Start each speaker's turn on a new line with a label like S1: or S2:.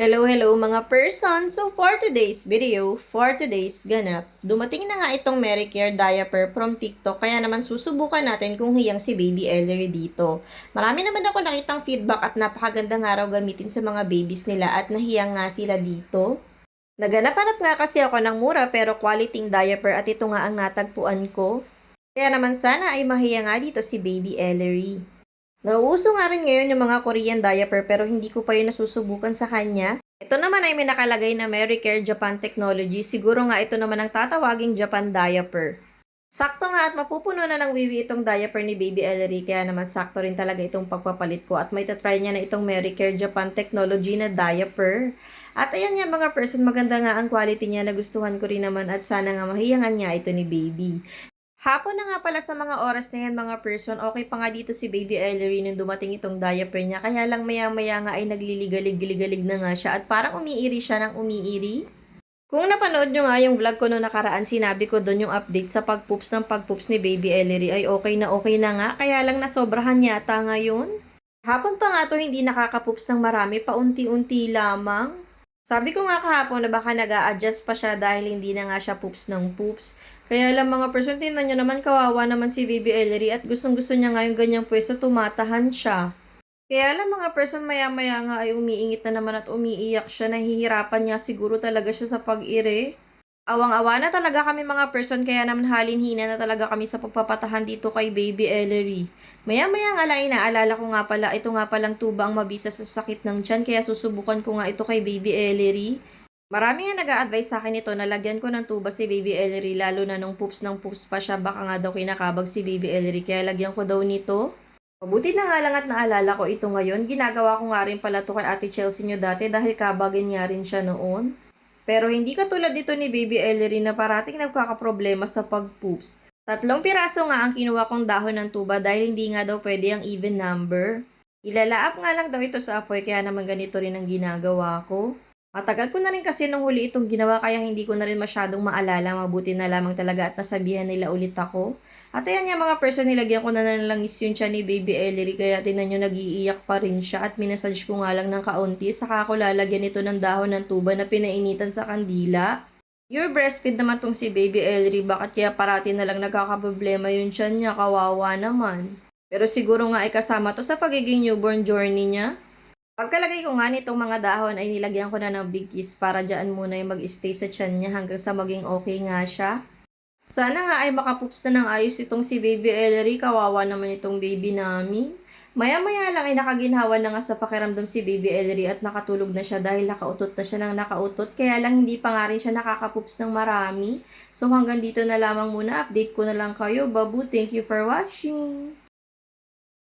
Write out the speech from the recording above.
S1: Hello, hello mga person! So for today's video, for today's ganap, dumating na nga itong Mary Care diaper from TikTok kaya naman susubukan natin kung hiyang si Baby Ellery dito. Marami naman ako nakitang feedback at napakagandang araw gamitin sa mga babies nila at nahiyang nga sila dito. Naganap-hanap nga kasi ako ng mura pero quality diaper at ito nga ang natagpuan ko. Kaya naman sana ay mahiya nga dito si Baby Ellery. Nauuso nga rin ngayon yung mga Korean diaper pero hindi ko pa yun nasusubukan sa kanya. Ito naman ay may nakalagay na Mary Care Japan Technology. Siguro nga ito naman ang tatawaging Japan diaper. Sakto nga at mapupuno na ng wiwi itong diaper ni Baby Ellery kaya naman sakto rin talaga itong pagpapalit ko at may tatry niya na itong Mary Care Japan Technology na diaper. At ayan nga mga person, maganda nga ang quality niya, nagustuhan ko rin naman at sana nga mahiyangan niya ito ni Baby. Hapon na nga pala sa mga oras na yan mga person, okay pa nga dito si Baby Ellery nung dumating itong diaper niya. Kaya lang maya-maya nga ay nagliligalig-ligalig na nga siya at parang umiiri siya ng umiiri. Kung napanood nyo nga yung vlog ko noong nakaraan, sinabi ko doon yung update sa pagpoops ng pagpoops ni Baby Ellery ay okay na okay na nga. Kaya lang nasobrahan yata ngayon. Hapon pa nga to hindi nakakapoops ng marami, paunti-unti lamang. Sabi ko nga kahapon na baka nag adjust pa siya dahil hindi na nga siya poops ng poops. Kaya lang mga person, tingnan nyo naman kawawa naman si Baby Ellery at gustong gusto niya nga yung ganyang pwesto, tumatahan siya. Kaya lang mga person, maya-maya nga ay umiingit na naman at umiiyak siya, nahihirapan niya siguro talaga siya sa pag-ire. Awang-awa na talaga kami mga person, kaya naman halin-hina na talaga kami sa pagpapatahan dito kay Baby Ellery. Maya-maya nga lang inaalala ko nga pala, ito nga palang tuba ang mabisa sa sakit ng tiyan, kaya susubukan ko nga ito kay Baby Ellery. Marami nga nag-a-advise sa akin ito na lagyan ko ng tuba si Baby Ellery lalo na nung poops ng poops pa siya baka nga daw kinakabag si Baby Ellery kaya lagyan ko daw nito. Mabuti na nga lang at naalala ko ito ngayon. Ginagawa ko nga rin pala to kay Ate Chelsea nyo dati dahil kabagin niya rin siya noon. Pero hindi katulad dito ni Baby Ellery na parating nagkakaproblema sa pag-poops. Tatlong piraso nga ang kinuha kong dahon ng tuba dahil hindi nga daw pwede ang even number. Ilalaap nga lang daw ito sa apoy kaya naman ganito rin ang ginagawa ko. Matagal ko na rin kasi nung huli itong ginawa kaya hindi ko na rin masyadong maalala. Mabuti na lamang talaga at nasabihan nila ulit ako. At ayan nga mga person, nilagyan ko na ng langis yun siya ni Baby Ellery kaya tinan nyo nag-iiyak pa rin siya at minasage ko nga lang ng kaunti. Saka ako lalagyan ito ng dahon ng tuba na pinainitan sa kandila. Your breastfeed naman tong si Baby Ellery, bakit kaya parati na lang nagkakaproblema yun siya niya, kawawa naman. Pero siguro nga ay kasama to sa pagiging newborn journey niya. Pagkalagay ko nga nitong mga dahon ay nilagyan ko na ng big kiss para dyan muna yung mag-stay sa tiyan niya hanggang sa maging okay nga siya. Sana nga ay makapoops na ng ayos itong si Baby Ellery. Kawawa naman itong baby namin. Maya-maya lang ay nakaginhawa na nga sa pakiramdam si Baby Ellery at nakatulog na siya dahil nakautot na siya ng nakautot. Kaya lang hindi pa nga rin siya nakakapoops ng marami. So hanggang dito na lamang muna. Update ko na lang kayo. Babu, thank you for watching.